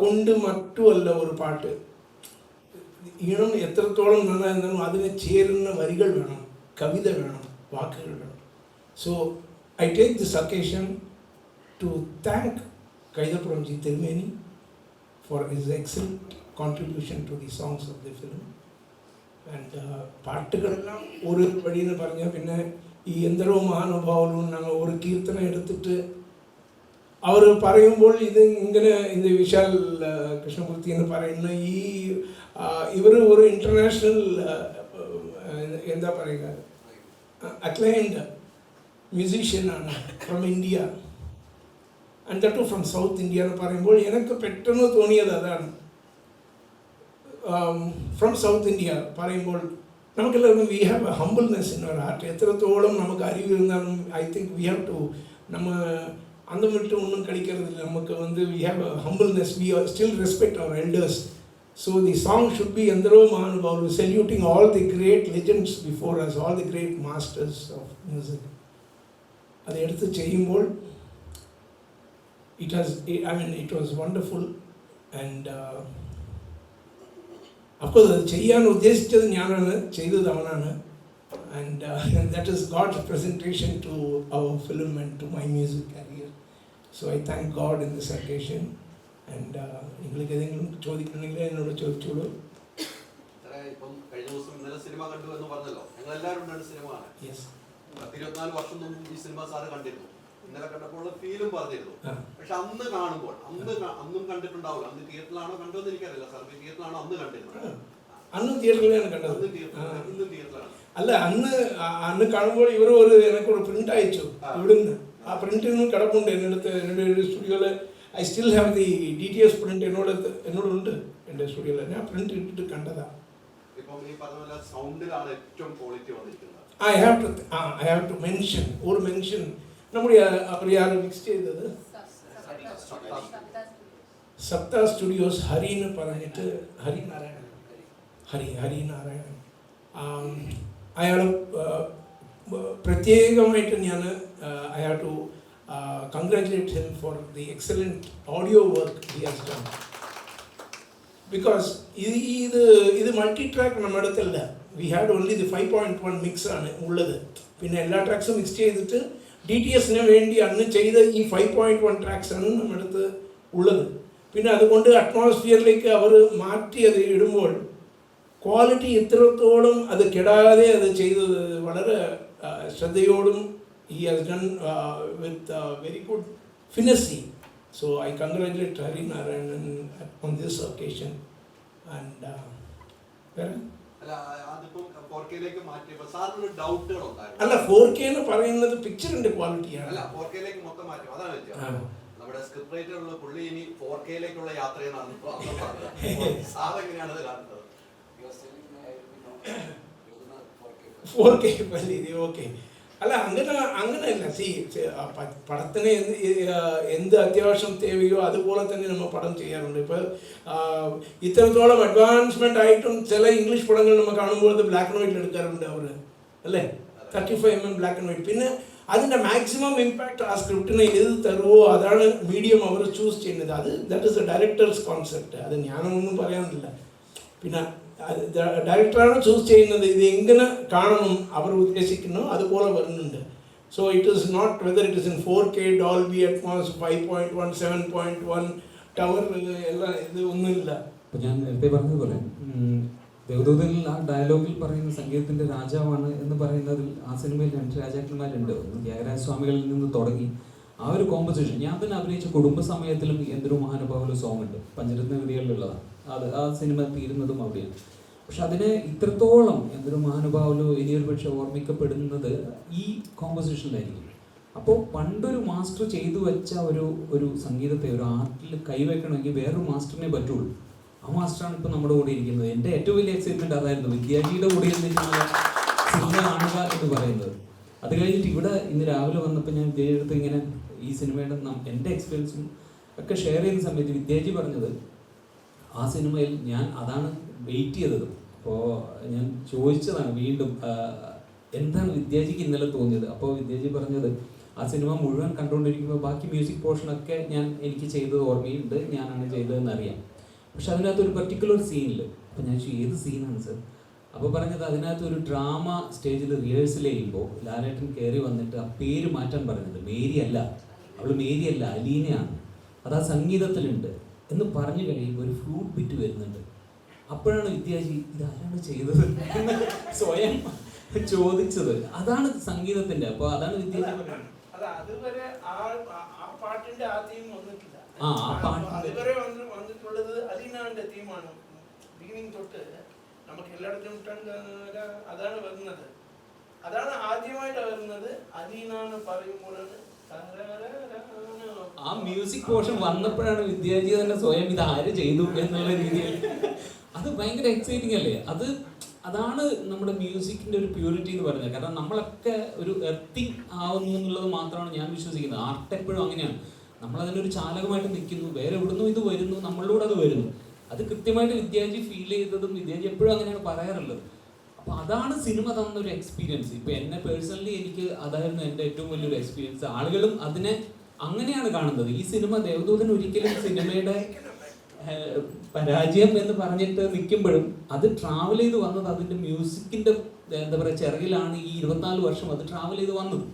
കൊണ്ട് മറ്റുമല്ല ഒരു പാട്ട് ഈണം എത്രത്തോളം നന്നായിരുന്നാലും അതിന് ചേരുന്ന വരികൾ വേണം കവിത വേണം വാക്കുകൾ വേണം so I take this occasion to thank Kaithapram ji Thirumeni for his excellent contribution to the songs of the film and പാട്ടുകളെല്ലാം ഒരു വഴിയെന്ന് പറഞ്ഞാൽ പിന്നെ ഈ എന്തരോ മഹാനുഭാവവും ഞങ്ങൾ ഒരു കീർത്തനം എടുത്തിട്ട് അവർ പറയുമ്പോൾ ഇത് ഇങ്ങനെ ഇത് വിശാൽ കൃഷ്ണമൂർത്തി എന്ന് പറയുന്ന ഈ ഇവർ ഒരു ഇന്റർനാഷണൽ എന്താ പറയുക acclaimed മ്യൂസീഷ്യനാണ് from India and to from South India എന്ന് പറയുമ്പോൾ എനിക്ക് പെട്ടെന്ന് തോന്നിയത് അതാണ്. ഫ്രം സൗത്ത് ഇന്ത്യ പറയുമ്പോൾ നമുക്കെല്ലാവർക്കും we have a humbleness in our heart എത്രത്തോളം നമുക്ക് അറിവിരുന്നാലും I think we have to നമ്മൾ அந்த மட்டும் ஒன்றும் கிடைக்கிறது இல்லை. நமக்கு வந்து we have humbleness we are still respect our elders so the song should be Endaro மகானுபாவ் saluting all the great legends before us all the great masters of music அதை எடுத்து செய்யும்போல் it has I mean it was wonderful and அப்போது அது செய்யான்னு உத்தேசித்தது ஞானான செய்தது அவனான ചെയ്തത് അവനാണ് and that is God's presentation to our film and to my music career so I thank God in this occasion and നിങ്ങൾക്ക് ഏതെങ്കിലും ചോദിക്കണമെങ്കിൽ എന്നോട് ചോദിച്ചോളൂ. ഇപ്പം കഴിഞ്ഞ ദിവസം ഇന്നലെ സിനിമ കണ്ടു എന്ന് പറഞ്ഞല്ലോ. ഞങ്ങൾ എല്ലാവരും രണ്ട് സിനിമ കാണാൻ യെസ് പത്ത് ഇരുപത്തിനാല് വർഷം മുമ്പ് ഈ സിനിമ സാറ് കണ്ടിരുന്നു. ഇന്നലെ കണ്ടപ്പോൾ ഫീലും പറഞ്ഞിരുന്നു. പക്ഷെ അന്ന് കാണുമ്പോൾ അന്ന് അന്നും കണ്ടിട്ടുണ്ടാവില്ല. അന്ന് തിയേറ്ററിലാണോ കണ്ടോന്ന് എനിക്കറിയില്ല. സാർ തിയേറ്ററിലാണോ അന്ന് കണ്ടിരുന്നത്? അന്ന് തിയേറ്ററിലാണ് കണ്ടത് അന്ന് ആ. തിയേറ്ററിലാണ് ഇന്നും തിയേറ്ററിലാണ് അല്ല അന്ന് ആ- അന്ന് കാണുമ്പോൾ ഇവർ ഒരു എനിക്കൊരു പ്രിന്റ് അയച്ചു ആ. ഇവിടുന്ന് ആ പ്രിന്റിനും കിടപ്പുണ്ട് എന്റെ അടുത്ത് എന്റെ ഒരു സ്റ്റുഡിയോയിൽ I still have the D T S print എന്നോട് എന്നോടുണ്ട് എന്റെ സ്റ്റുഡിയോയിൽ ഞാൻ പ്രിന്റ് ഇട്ടിട്ട് കണ്ടതാ ഇപ്പം ഈ പറഞ്ഞ പോലെ സൗണ്ടിലാണ് ഏറ്റവും ക്വാളിറ്റി വന്നിരിക്കുന്നത് I have to I have to mention ഒരു മെൻഷൻ നമ്മുടെ അവർ ആരും മിക്സ് ചെയ്തത് സപ്ത സ്റ്റുഡിയോസ് ഹരി എന്ന് പറഞ്ഞിട്ട് ഹരി നാരായണൻ ഹരി ഹരി നാരായണൻ. അയാൾ പ്രത്യേകമായിട്ട് ഞാൻ I have to congratulate him for the excellent audio work he has done because ഇത് ഇത് ഇത് മൾട്ടി ട്രാക്ക് നമ്മുടെ അടുത്തല്ല. We had only the five point one mix ആണ് ഉള്ളത്. പിന്നെ എല്ലാ ട്രാക്സും മിക്സ് ചെയ്തിട്ട് ഡി ടി എസിന് വേണ്ടി അന്ന് ചെയ്ത ഈ ഫൈവ് പോയിന്റ് വൺ ട്രാക്സ് ആണ് നമ്മുടെ അടുത്ത് ഉള്ളത്. പിന്നെ അതുകൊണ്ട് അറ്റ്മോസ്ഫിയറിലേക്ക് അവർ മാറ്റി അത് ഇടുമ്പോൾ ക്വാളിറ്റി ഇത്രത്തോളം അത് കെടാതെ അത് ചെയ്തത് വളരെ ശ്രദ്ധയോടും he has done with very good finesse so I congratulate Hari Narayanan on this occasion and വേറെ? അല്ല ഫോർ കെ എന്ന് പറയുന്നത് പിക്ചറിന്റെ ക്വാളിറ്റിയാണ്. നമ്മുടെ സ്ക്രിപ്റ്റ് റൈറ്ററുള്ള പുള്ളി ഇനി ഫോർ കെയിലേക്കുള്ള യാത്രയെന്നാണ് ഇപ്പൊ അന്ന് പറഞ്ഞത്. അത് കാണുന്നത്? ഫോർ കെ വലിയ ഓക്കെ അല്ല അങ്ങനെ അങ്ങനെയല്ല സി പടത്തിന് എന്ത് അത്യാവശ്യം തേവയോ അതുപോലെ തന്നെ നമ്മൾ പടം ചെയ്യാറുണ്ട്. ഇപ്പോൾ ഇത്രത്തോളം അഡ്വാൻസ്മെന്റ് ആയിട്ടും ചില ഇംഗ്ലീഷ് പടങ്ങൾ നമ്മൾ കാണുമ്പോൾ ബ്ലാക്ക് ആൻഡ് വൈറ്റിൽ എടുക്കാറുണ്ട് അവർ അല്ലേ? Thirty five M M black and white പിന്നെ അതിന്റെ മാക്സിമം ഇമ്പാക്റ്റ് ആ സ്ക്രിപ്റ്റിനെ ഏത് തരുമോ അതാണ് മീഡിയം അവർ ചൂസ് ചെയ്യുന്നത്. അത് that is a director's concept അത് ഞാനൊന്നും പറയാനില്ല. പിന്നെ ഡയറക്ടറാണ് ചൂസ് ചെയ്യുന്നത്. ഇത് എങ്ങനെ കാണണം അവർ ഉദ്ദേശിക്കുന്നു അതുപോലെ വരുന്നുണ്ട്. So it is not whether it is in four K Dolby Atmos five point one seven point one tower എല്ലാം ഇത് ഒന്നുമില്ല. ഞാൻ നേരത്തെ പറഞ്ഞതുപോലെ ദേവദൂതിൽ ആ ഡയലോഗിൽ പറയുന്ന സംഗീതത്തിന്റെ രാജാവാണ് എന്ന് പറയുന്നതിൽ ആ സിനിമയിൽ രണ്ട് രാജാക്കന്മാരുണ്ട്. ത്യാഗരാജ സ്വാമികളിൽ നിന്ന് തുടങ്ങി ആ ഒരു കോമ്പസിഷൻ ഞാൻ തന്നെ അഭിനയിച്ച കുടുംബസമയത്തിലും എന്തൊരു മഹാനുഭാവ സോങ് ഉണ്ട്. പഞ്ചരത്ന കൃതികളിലുള്ളതാണ് അത് ആ സിനിമ തീരുന്നതും അവിടെയാണ്. പക്ഷെ അതിനെ ഇത്രത്തോളം എന്തൊരു മഹാനുഭാവലോ ഇനിയൊരു പക്ഷെ ഓർമ്മിക്കപ്പെടുന്നത് ഈ കോമ്പോസിഷനിലായിരിക്കും അപ്പോൾ പണ്ടൊരു മാസ്റ്റർ ചെയ്തു വെച്ച ഒരു ഒരു സംഗീതത്തെ ഒരു ആർട്ടിൽ കൈവെക്കണമെങ്കിൽ വേറൊരു മാസ്റ്ററിനെ പറ്റുള്ളൂ. ആ മാസ്റ്ററാണ് ഇപ്പോൾ നമ്മുടെ കൂടെ ഇരിക്കുന്നത്. എന്റെ ഏറ്റവും വലിയ എക്സൈറ്റ്മെന്റ് അതായിരുന്നു വിദ്യാർത്ഥിയുടെ കൂടെ ഇരുന്നിട്ടുള്ള സിനിമ കാണുക എന്ന് പറയുന്നത്. അത് കഴിഞ്ഞിട്ട് ഇവിടെ ഇന്ന് രാവിലെ വന്നപ്പോൾ ഞാൻ വിദ്യാർത്ഥി ഇങ്ങനെ ഈ സിനിമയുടെ എന്റെ എക്സ്പീരിയൻസും ഒക്കെ ഷെയർ ചെയ്യുന്ന സമയത്ത് വിദ്യാജി പറഞ്ഞത് ആ സിനിമയിൽ ഞാൻ അതാണ് വെയിറ്റ് ചെയ്തത്. അപ്പോൾ ഞാൻ ചോദിച്ചതാണ് വീണ്ടും എന്താണ് വിദ്യാജിക്ക് ഇന്നലെ തോന്നിയത്? അപ്പോൾ വിദ്യാജി പറഞ്ഞത് ആ സിനിമ മുഴുവൻ കണ്ടുകൊണ്ടിരിക്കുമ്പോൾ ബാക്കി മ്യൂസിക് പോർഷനൊക്കെ ഞാൻ എനിക്ക് ചെയ്തത് ഓർമ്മയുണ്ട് ഞാനാണ് ചെയ്തതെന്ന് അറിയാം പക്ഷെ അതിനകത്ത് ഒരു പെർട്ടിക്കുലർ സീനിൽ അപ്പോൾ ഞാൻ ഏത് സീനാണ് സർ? അപ്പോൾ പറഞ്ഞത് അതിനകത്ത് ഒരു ഡ്രാമ സ്റ്റേജിൽ റിഹേഴ്സൽ ചെയ്യുമ്പോൾ ലാലേട്ടൻ കയറി വന്നിട്ട് ആ പേര് മാറ്റാൻ പറഞ്ഞത് മേരി അല്ല. അവൾ മേരി അല്ല അലീനയാണ്. അത് ആ സംഗീതത്തിലുണ്ട്. എന്ന് പറഞ്ഞു കഴിയുമ്പോൾ ഒരു ഫ്ലൂട്ട് ബിറ്റ് വരുന്നുണ്ട്. അപ്പോഴാണ് വിദ്യാജി ഇതാരാണ് ചെയ്തത്? എന്ന് സ്വയം ചോദിച്ചത്. അതാണ് സംഗീതത്തിന്റെ. അപ്പൊ അതാണ് വിദ്യാജി ആ ആ- പാട്ടിന്റെ വന്നിട്ടുള്ളത് അലീനാന്റെ തീമാണ് ബിഗിനിങ് തൊട്ട് നമുക്ക് എല്ലായിടത്തും അതാണ് വരുന്നത്. അതാണ് ആദ്യമായിട്ട് വരുന്നത്. അലീന എന്ന് പറയുമ്പോഴാണ്. ആ മ്യൂസിക് പോർഷൻ വന്നപ്പോഴാണ് വിദ്യാജി തന്നെ സ്വയം ഇത് ആര് ചെയ്തു എന്നുള്ള രീതിയിൽ. അത് ഭയങ്കര എക്സൈറ്റിംഗ് അല്ലേ? അത് അതാണ് നമ്മുടെ മ്യൂസിക്കിന്റെ ഒരു പ്യൂരിറ്റി എന്ന് പറയുന്നത്. കാരണം നമ്മളൊക്കെ ഒരു എർത്തിങ് ആവുന്നു എന്നുള്ളത് മാത്രമാണ് ഞാൻ വിശ്വസിക്കുന്നത്. ആർട്ട് എപ്പോഴും അങ്ങനെയാണ്. നമ്മൾ അതിനൊരു ചാലകമായിട്ട് നിൽക്കുന്നു. വേറെ എവിടുന്നു ഇത് വരുന്നു. നമ്മളിലൂടെ അത് വരുന്നു. അത് കൃത്യമായിട്ട് വിദ്യാജി ഫീൽ ചെയ്തതും വിദ്യാജി എപ്പോഴും അങ്ങനെയാണ് പറയാറുള്ളത്. അപ്പൊ അതാണ് സിനിമ തന്ന ഒരു എക്സ്പീരിയൻസ് ഇപ്പൊ എന്നെ പേഴ്സണലി എനിക്ക് അതായിരുന്നു എന്റെ ഏറ്റവും വലിയൊരു എക്സ്പീരിയൻസ് ആളുകളും അതിനെ അങ്ങനെയാണ് കാണുന്നത്. ഈ സിനിമ ദേവദൂതൻ ഒരിക്കലും സിനിമയുടെ പരാജയം എന്ന് പറഞ്ഞിട്ട് നിൽക്കുമ്പോഴും അത് ട്രാവൽ ചെയ്ത് വന്നത് അതിന്റെ മ്യൂസിക്കിന്റെ എന്താ പറയുക ചിറകിലാണ് ഈ ഇരുപത്തിനാല് വർഷം അത് ട്രാവൽ ചെയ്ത് വന്നത്.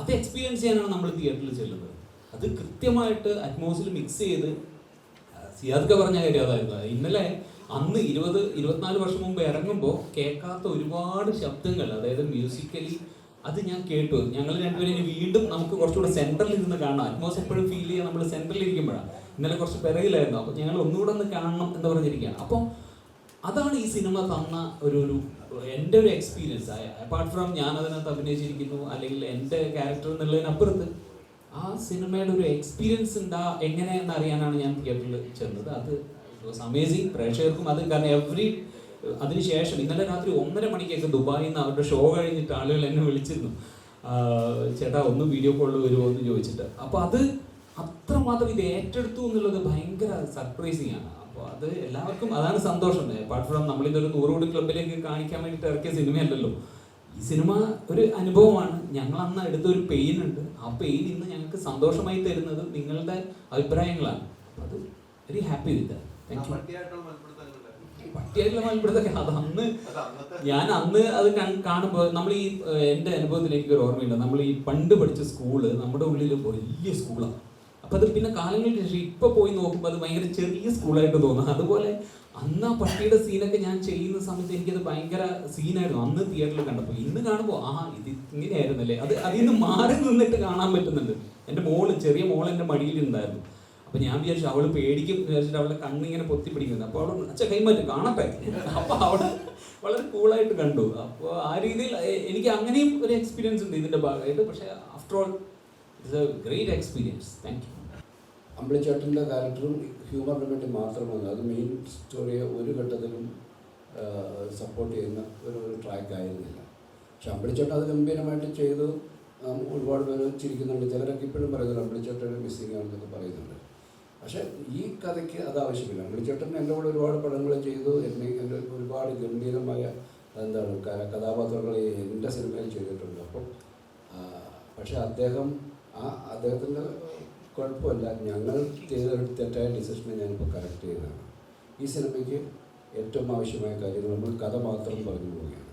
അത് എക്സ്പീരിയൻസ് ചെയ്യാനാണ് നമ്മൾ തിയേറ്ററിൽ ചെല്ലുന്നത്. അത് കൃത്യമായിട്ട് അറ്റ്മോസിൽ മിക്സ് ചെയ്ത് സിയാദ്ക്ക പറഞ്ഞ കാര്യം അതായിരുന്നു. ഇന്നലെ അന്ന് ഇരുപത് ഇരുപത്തിനാല് വർഷം മുമ്പ് ഇറങ്ങുമ്പോൾ കേൾക്കാത്ത ഒരുപാട് ശബ്ദങ്ങൾ അതായത് മ്യൂസിക്കലി അത് ഞാൻ കേട്ടു. ഞങ്ങൾ രണ്ടുപേരും വീണ്ടും നമുക്ക് കുറച്ചുകൂടെ സെന്ററിൽ ഇരുന്ന് കാണണം. അറ്റ്മോസ് എപ്പോഴും ഫീൽ ചെയ്യുക നമ്മൾ സെന്ററിൽ ഇരിക്കുമ്പോഴാണ് ഇന്നലെ കുറച്ച് പിറകിലായിരുന്നു. അപ്പോൾ ഞങ്ങൾ ഒന്നുകൂടെ ഒന്ന് കാണണം എന്ന് പറഞ്ഞിരിക്കുകയാണ്. അപ്പോൾ അതാണ് ഈ സിനിമ തന്ന ഒരു ഒരു എന്റെ ഒരു എക്സ്പീരിയൻസ് ആയ അപ്പാർട്ട് ഫ്രം ഞാൻ അതിനകത്ത് അഭിനയിച്ചിരിക്കുന്നു അല്ലെങ്കിൽ എന്റെ ക്യാരക്ടർ എന്നുള്ളതിനപ്പുറത്ത് ആ സിനിമയുടെ ഒരു എക്സ്പീരിയൻസ് ഉണ്ടാ എങ്ങനെയെന്ന് അറിയാനാണ് ഞാൻ തിയേറ്ററിൽ ചെന്നത്. അത് വാസ് അമേസിങ് പ്രേക്ഷകർക്കും അത് കാരണം എവറി അതിനുശേഷം ഇന്നലെ രാത്രി ഒന്നര മണിക്കൊക്കെ ദുബായിൽ നിന്ന് അവരുടെ ഷോ കഴിഞ്ഞിട്ട് ആളുകൾ എന്നെ വിളിച്ചിരുന്നു. ചേട്ടാ ഒന്ന് വീഡിയോ കോളിൽ വരുമോ എന്ന് ചോദിച്ചിട്ട്. അപ്പോൾ അത് അത്രമാത്രം ഇത് ഏറ്റെടുത്തു എന്നുള്ളത് ഭയങ്കര സർപ്രൈസിങ് ആണ്. അപ്പോൾ അത് എല്ലാവർക്കും അതാണ് സന്തോഷം. അപ്പാർട്ട് ഫ്രം നമ്മളിതൊരു നൂറ് കോടി ക്ലബിലേക്ക് കാണിക്കാൻ വേണ്ടിയിട്ട് ഇറക്കിയ സിനിമയല്ലല്ലോ. ഈ സിനിമ ഒരു അനുഭവമാണ്. ഞങ്ങൾ അന്ന് എടുത്ത ഒരു പെയിൻ ഉണ്ട്. ആ പെയിൻ ഇന്ന് ഞങ്ങൾക്ക് സന്തോഷമായി തരുന്നത് നിങ്ങളുടെ അഭിപ്രായങ്ങളാണ്. അത് വെരി ഹാപ്പി വിത്ത് ദാറ്റ് പട്ടിയായിട്ടുള്ള അത് അന്ന് ഞാൻ അന്ന് അത് കാണുമ്പോൾ നമ്മൾ ഈ എന്റെ അനുഭവത്തിൽ എനിക്കൊരു ഓർമ്മയില്ല നമ്മൾ ഈ പണ്ട് പഠിച്ച സ്കൂൾ നമ്മുടെ ഉള്ളിൽ വലിയ സ്കൂളാണ് അപ്പം അത് പിന്നെ കാലങ്ങൾക്ക് ശേഷം ഇപ്പൊ പോയി നോക്കുമ്പോൾ അത് ഭയങ്കര ചെറിയ സ്കൂളായിട്ട് തോന്നും. അതുപോലെ അന്ന് ആ പട്ടിയുടെ സീനൊക്കെ ഞാൻ ചെയ്യുന്ന സമയത്ത് എനിക്കത് ഭയങ്കര സീനായിരുന്നു. അന്ന് തിയേറ്ററിൽ കണ്ടപ്പോൾ ഇന്ന് കാണുമ്പോൾ ആ ഇത് ഇങ്ങനെയായിരുന്നല്ലേ? അത് അതിൽ നിന്ന് മാറി നിന്നിട്ട് കാണാൻ പറ്റുന്നുണ്ട്. എന്റെ മോൾ ചെറിയ മോൾ എന്റെ മടിയിലുണ്ടായിരുന്നു. അപ്പൊ ഞാൻ വിചാരിച്ചു അവൾ പേടിക്കും വിചാരിച്ചിട്ട് കണ്ണ് കണ്ണിങ്ങനെ പൊത്തി പിടിക്കുന്നത്. അപ്പൊ അവൾ അച്ഛ കൈമാറ്റം കാണട്ടെ. അപ്പൊ അവൾ വളരെ കൂളായിട്ട് കണ്ടു. അപ്പോൾ ആ രീതിയിൽ എനിക്ക് അങ്ങനെയും ഒരു എക്സ്പീരിയൻസ് ഉണ്ട് ഇതിന്റെ ഭാഗമായിട്ട്. പക്ഷേ after all it's a great experience thank you അമ്പിളിച്ചേട്ടന്റെ ക്യാരക്ടറും ഹ്യൂമറിന് വേണ്ടി മാത്രമാണ് അത് മെയിൻ സ്റ്റോറിയെ ഒരു ഘട്ടത്തിലും സപ്പോർട്ട് ചെയ്യുന്ന ഒരു ഒരു ട്രാക്ക് ആയിരുന്നില്ല. പക്ഷെ അമ്പിളിച്ചേട്ടൻ അത് ഗംഭീരമായിട്ട് ചെയ്തു. ഒരുപാട് പേര് ചിരിക്കുന്നുണ്ട്. ചിലരൊക്കെ ഇപ്പോഴും പറയുന്നുണ്ട് അമ്പിളിച്ചേട്ടൻ മിസ്സിങ് ആണെന്നൊക്കെ പറയുന്നുണ്ട്. പക്ഷേ ഈ കഥയ്ക്ക് അത് ആവശ്യമില്ല. അമ്പിളിച്ചേട്ടൻ എന്റെ കൂടെ ഒരുപാട് പടങ്ങൾ ചെയ്തു. എന്നെ എന്റെ ഒരുപാട് ഗംഭീരമായ എന്താണ് കഥാപാത്രങ്ങൾ എന്റെ സിനിമയിൽ ചെയ്തിട്ടുണ്ട്. അപ്പം പക്ഷേ അദ്ദേഹം ആ അദ്ദേഹത്തിന്റെ കുഴപ്പമില്ല. ഞങ്ങൾ ചെയ്തൊരു തെറ്റായ ഡിസിഷനെ ഞാനിപ്പോൾ കറക്റ്റ് ചെയ്തതാണ് ഈ സിനിമയ്ക്ക് ഏറ്റവും ആവശ്യമായ കാര്യങ്ങൾ നമ്മൾ കഥ മാത്രം പറഞ്ഞു പോവുകയാണ്.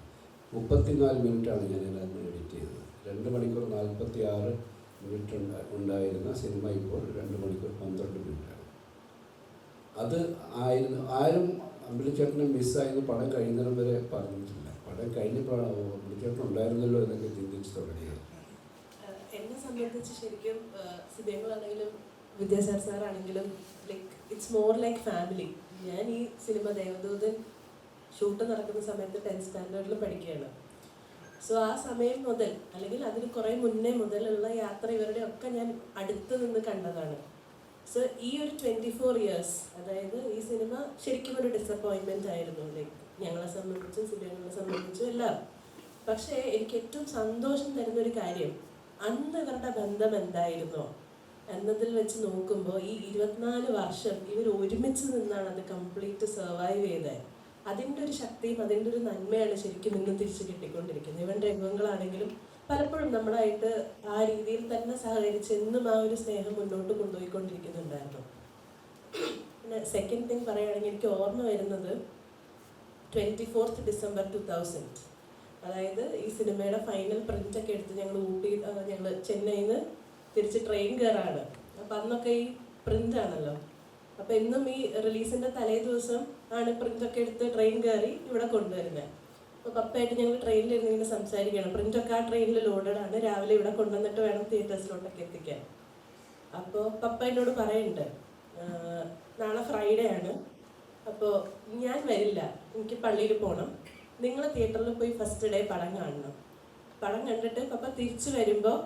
മുപ്പത്തിനാല് മിനിറ്റാണ് ഞാൻ അതിനകത്ത് എഡിറ്റ് ചെയ്തത്. രണ്ട് മണിക്കൂർ നാൽപ്പത്തി ആറ് മിനിറ്റ് ഉണ്ടായിരുന്ന സിനിമ ഇപ്പോൾ രണ്ട് മണിക്കൂർ പന്ത്രണ്ട് അത് ആയിരുന്നു ആരും അമ്പിളിച്ചേട്ടനെ മിസ്സായെന്ന് പടം കഴിയുന്നിടം വരെ പറഞ്ഞിട്ടില്ല. പടം കഴിഞ്ഞപ്പോഴാണ് അമ്പിളിച്ചേട്ടൻ ഉണ്ടായിരുന്നല്ലോ എന്നൊക്കെ ചിന്തിച്ച് തുടങ്ങിയത്. എന്നെ സംബന്ധിച്ച് ശരിക്കും സിനിമകളാണെങ്കിലും വിദ്യാസാർ സാറാണെങ്കിലും like it's more like family ഞാൻ ഈ സിനിമ ദേവദൂതൻ ഷൂട്ട് നടക്കുന്ന സമയത്ത് ടെൻത്ത് സ്റ്റാൻഡേർഡിൽ പഠിക്കുകയാണ്. സോ ആ സമയം മുതൽ അല്ലെങ്കിൽ അതിന് കുറേ മുന്നേ മുതലുള്ള യാത്ര ഇവരുടെ ഒക്കെ ഞാൻ അടുത്ത് നിന്ന് കണ്ടതാണ്. സോ ഈ ഒരു ട്വന്റി ഫോർ ഇയേഴ്സ് അതായത് ഈ സിനിമ ശരിക്കും ഒരു ഡിസപ്പോയിൻമെന്റ് ആയിരുന്നു. ലൈക്ക് ഞങ്ങളെ സംബന്ധിച്ചും സിനിമകളെ സംബന്ധിച്ചും എല്ലാം. പക്ഷേ എനിക്ക് ഏറ്റവും സന്തോഷം തരുന്ന ഒരു കാര്യം അന്ന് ഇവരുടെ ബന്ധം എന്തായിരുന്നോ? എന്നതിൽ വെച്ച് നോക്കുമ്പോൾ ഈ ഇരുപത്തിനാല് വർഷം ഇവർ ഒരുമിച്ച് നിന്നാണ് അത് കംപ്ലീറ്റ് സർവൈവ് ചെയ്തത്. അതിന്റെ ഒരു ശക്തിയും അതിന്റെ ഒരു നന്മയാണ് ശരിക്കും ഇന്ന് തിരിച്ച് കിട്ടിക്കൊണ്ടിരിക്കുന്നത്. ഇവൻ രംഗങ്ങളാണെങ്കിലും പലപ്പോഴും നമ്മളായിട്ട് ആ രീതിയിൽ തന്നെ സഹകരിച്ച് എന്നും ആ ഒരു സ്നേഹം മുന്നോട്ട് കൊണ്ടുപോയിക്കൊണ്ടിരിക്കുന്നുണ്ടായിരുന്നു. പിന്നെ സെക്കൻഡ് തിങ് പറയുകയാണെങ്കിൽ എനിക്ക് ഓർമ്മ വരുന്നത് twenty fourth December two thousand അതായത് ഈ സിനിമയുടെ ഫൈനൽ പ്രിന്റ് ഒക്കെ എടുത്ത് ഞങ്ങൾ ഊട്ടി ഞങ്ങൾ ചെന്നൈയിൽ നിന്ന് തിരിച്ച് ട്രെയിൻ കയറാണ് അപ്പം അന്നൊക്കെ ഈ പ്രിന്റ് ആണല്ലോ. അപ്പം എന്നും ഈ റിലീസിന്റെ തലേ ദിവസം ആണ് പ്രിന്റ് ഒക്കെ എടുത്ത് ട്രെയിൻ കയറി ഇവിടെ കൊണ്ടുവരുന്നത് അപ്പോൾ പപ്പായിട്ട് ഞങ്ങൾ ട്രെയിനിൽ ഇരുന്ന് ഇങ്ങനെ സംസാരിക്കണം പ്രിന്റ് ആ ട്രെയിനിൽ ലോഡഡ് ആണ്. രാവിലെ ഇവിടെ കൊണ്ടുവന്നിട്ട് വേണം തിയേറ്റേഴ്സിലോട്ടൊക്കെ എത്തിക്കാൻ. അപ്പോൾ പപ്പ എന്നോട് പറയുന്നുണ്ട് നാളെ ഫ്രൈഡേ ആണ്. അപ്പോൾ ഞാൻ വരില്ല. എനിക്ക് പള്ളിയിൽ പോകണം നിങ്ങൾ തിയേറ്ററിൽ പോയി ഫസ്റ്റ് ഡേ പടം കാണണം. പടം കണ്ടിട്ട് പപ്പ തിരിച്ചു വരുമ്പോൾ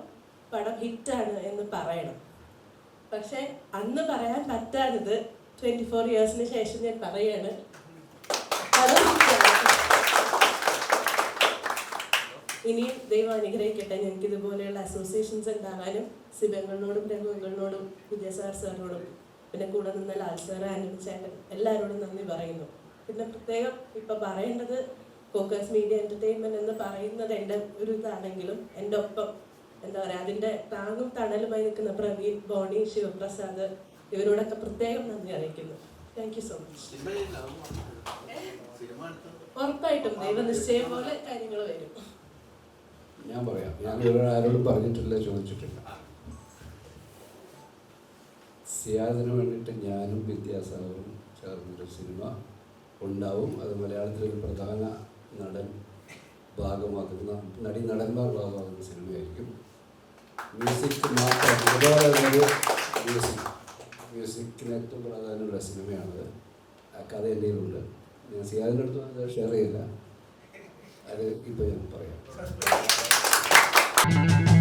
പടം ഹിറ്റാണ് എന്ന് പറയണം. പക്ഷേ അന്ന് പറയാൻ പറ്റാത്തത് ട്വന്റി ഫോർ ഇയേഴ്സിന് ശേഷം ഞാൻ പറയാണ് പടം ഹിറ്റാണ് ഇനിയും ദൈവം അനുഗ്രഹിക്കട്ടെ. ഞങ്ങൾക്ക് ഇതുപോലെയുള്ള അസോസിയേഷൻസ് ഉണ്ടാകാനും സിബങ്ങളിനോടും പുതിയ സാർ സാറിനോടും പിന്നെ കൂടെ നിന്ന ലാൽ സാർ എല്ലാവരോടും നന്ദി പറയുന്നു. പിന്നെ പ്രത്യേകം ഇപ്പൊ പറയേണ്ടത് ഫോക്കസ് മീഡിയ എന്റർടൈൻമെന്റ് എന്ന് പറയുന്നത് എന്റെ ഒരു ഇതാണെങ്കിലും എന്റെ ഒപ്പം എന്താ പറയുക അതിന്റെ താങ്ങും തണലുമായി നിൽക്കുന്ന പ്രവീൺ ബോണി ശിവപ്രസാദ് ഇവരോടൊക്കെ പ്രത്യേകം നന്ദി അറിയിക്കുന്നു. താങ്ക് യു സോ മച്ച് ഉറപ്പായിട്ടും ദൈവ നിശ്ചയം ഉറപ്പായിട്ടും ദൈവനിശ്ചയം പോലെ കാര്യങ്ങൾ വരും. ഞാൻ പറയാം. ഞാൻ ഇവരോട് ആരോടും പറഞ്ഞിട്ടില്ല ചോദിച്ചിട്ടില്ല. സിയാദിന് വേണ്ടിയിട്ട് ഞാനും വിദ്യാസാഗറും ചേർന്നൊരു സിനിമ ഉണ്ടാവും. അത് മലയാളത്തിലൊരു പ്രധാന നടൻ ഭാഗമാക്കുന്ന നടി നടന്മാർ ഭാഗമാകുന്ന സിനിമയായിരിക്കും. മ്യൂസിക് മാത്രം മ്യൂസിക് മ്യൂസിക്കിന് ഏറ്റവും പ്രാധാന്യമുള്ള സിനിമയാണത്. ആ കഥ എന്റെ കയ്യിലുണ്ട്. ഞാൻ സിയാദിന്റെ അടുത്ത് ഷെയർ ചെയ്യില്ല. അത് ഇപ്പോൾ ഞാൻ പറയാം. Thank you.